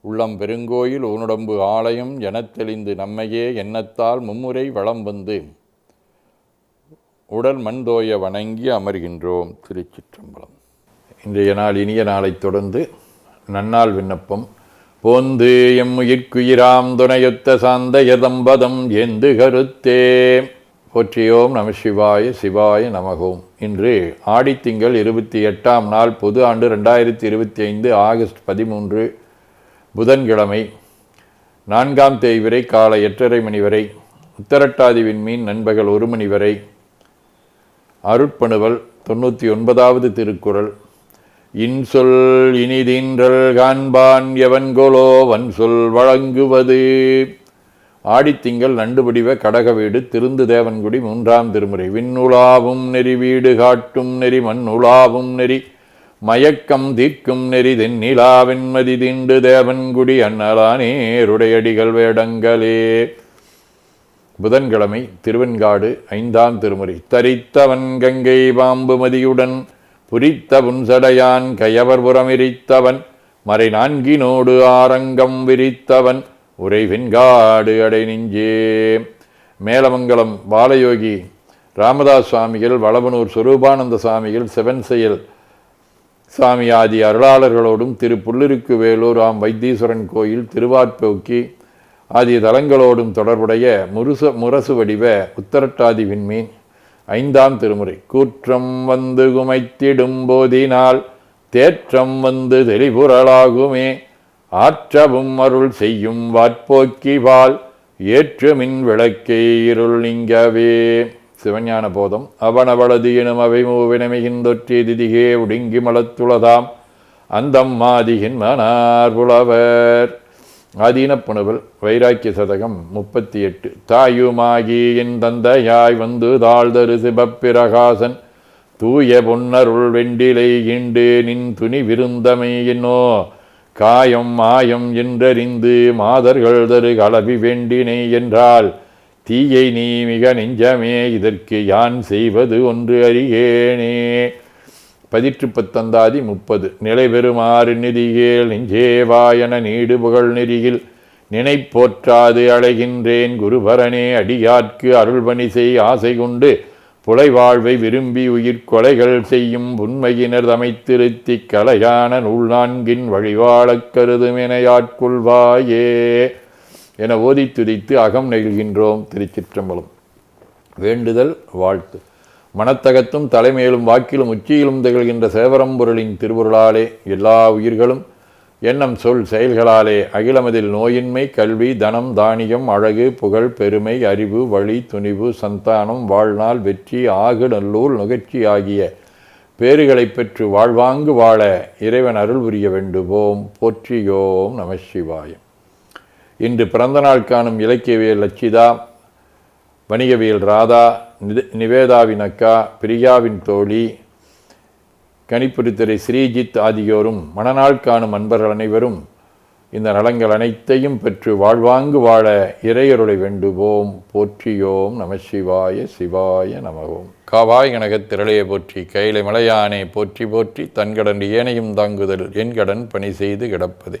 உள்ளம் பெருங்கோயில் ஊனுடம்பு ஆலயம் எனத் தெளிந்து நம்மையே எண்ணத்தால் மும்முறை வளம் வந்து உடல் மண்தோய வணங்கி அமர்கின்றோம் திருச்சிற்றம்பலம். இன்றைய நாள் இனிய நாளைத் தொடர்ந்து நன்னாள் விண்ணப்பம். போந்து எம்முயிர்க்குயிராம் துணையொத்த சாந்த யதம்பதம் எந்து கருத்தே. போற்றியோம் நம சிவாய சிவாய நமகோம். இன்று ஆடித்திங்கள் இருபத்தி எட்டாம் நாள் பொது ஆண்டு ரெண்டாயிரத்தி இருபத்தி ஐந்து ஆகஸ்ட் பதிமூன்று புதன்கிழமை நான்காம் தேதி வரை காலை எட்டரை மணி வரை உத்தரட்டாதி விண்மீன் நண்பகல் ஒரு மணி வரை அருட்பணுவல் தொண்ணூற்றி ஒன்பதாவது திருக்குறள். இன்சொல் இனிதின்றல் காண்பான் வன் வன்சொல் வழங்குவது. ஆடித்திங்கள் நண்டுபடிவ கடகவீடு திருந்து தேவன்குடி மூன்றாம் திருமுறை. விண்ணுலாவும் நெறி வீடு காட்டும் நெறி மண்ணுலாவும் நெறி மயக்கம் தீக்கும் நெறி தென்னிலா வெண்மதி தீண்டு தேவன்குடி அண்ணலானேருடையடிகள் வேடங்களே. புதன்கிழமை திருவெண்காடு ஐந்தாம் திருமுறை. தரித்தவன் கங்கை பாம்பு மதியுடன் புரித்த புன்சடையான் கயவர் புறமிரித்தவன் மறை நான்கினோடு ஆரங்கம் விரித்தவன் உறைவெண்காடு அடை நெஞ்சே. மேலமங்கலம் பாலயோகி ராமதாஸ் சுவாமிகள் வளவனூர் சுரூபானந்த சுவாமிகள் செவன் செயல் சாமி ஆதி அருளாளர்களோடும் திரு புல்லிருக்கு வேலூர் ஆம் வைத்தீஸ்வரன் கோயில் திருவாற்போக்கி ஆகிய தலங்களோடும் தொடர்புடைய முருச முரசு வடிவ உத்தரட்டாதி விண்மீன் ஐந்தாம் திருமுறை. கூற்றம் வந்து குமைத்திடும் போதினால் தேற்றம் வந்து தெளிபுரளாகுமே ஆற்றவும் அருள் செய்யும் வாட்போக்கி வாழ் ஏற்று விளக்கை இருள் நீங்கவே. சிவஞான போதம் அவனவளது எனும் அவை மூவினமிகின்றொற்றி திதிகே உடுங்கி மலத்துளதாம் அந்தம் மாதிகின் மனார் புலவர். ஆதீனப்புணவல் வைராக்கிய சதகம் முப்பத்தி எட்டு தாயுமாகி என் தந்தையாய் வந்து தாழ்தரு சிவப்பிரகாசன். தூய பொன்னருள் வெண்டிலை இண்டு நின் துணி விருந்தமை என்னோ. காயம் மாயம் என்றறிந்து மாதர்கள் தரு கலவி வேண்டினை என்றால். தீயை நீ மிக நெஞ்சமே இதற்கு யான் செய்வது ஒன்று அறியேனே. பதிற்று பத்தந்தாதி முப்பது. நிலை பெறுமாறு நெறியேல் நெஞ்சேவாயன நீடு புகழ் நெறியில் நினைப்போற்றாது அழைகின்றேன் குருபரனே அடியார்க்கு அருள்பணி செய் ஆசை கொண்டு புலை வாழ்வை விரும்பி உயிர் கொலைகள் செய்யும் உண்மையினர் தமைத்திருத்தி கலையான நூல் நான்கின் வழிவாழக் கருதுமெனையாட்கொள்வாயே என ஓதி துதித்து அகம் நெகிழ்கின்றோம் திருச்சிற்றம்பலம். வேண்டுதல் வாழ்த்து. மனத்தகத்தும் தலைமையிலும் வாக்கிலும் உச்சியிலும் திகழ்கின்ற சேவரம்பொருளின் திருவுருளாலே எல்லா உயிர்களும் எண்ணம் சொல் செயல்களாலே அகிலமதில் நோயின்மை கல்வி தனம் தானியம் அழகு புகழ் பெருமை அறிவு வழி துணிவு சந்தானம் வாழ்நாள் வெற்றி ஆகு நல்லூர் நுகர்ச்சி ஆகிய பேறுகளைப் பெற்று வாழ்வாங்கு வாழ இறைவன் அருள் புரிய வேண்டுவோம். போற்றியோம் நம சிவாயம். இன்று பிறந்தநாள் காணும் இலக்கியவியல் லட்சிதா வணிகவியல் ராதா நிவேதாவின் அக்கா பிரியாவின் தோழி கணிப்புரித்துறை ஸ்ரீஜித் ஆகியோரும் மணநாள் காணும் அன்பர்கள் அனைவரும் இந்த நலங்கள் அனைத்தையும் பெற்று வாழ்வாங்கு வாழ இறையருளை வேண்டுவோம். போற்றியோம் நம சிவாய சிவாய நமவோம் காவாய் கனகத் திரளையை போற்றி கையிலை மலையானே போற்றி போற்றி தன்கடன் ஏனையும் தாங்குதல் என் கடன் பணி செய்து கிடப்பது.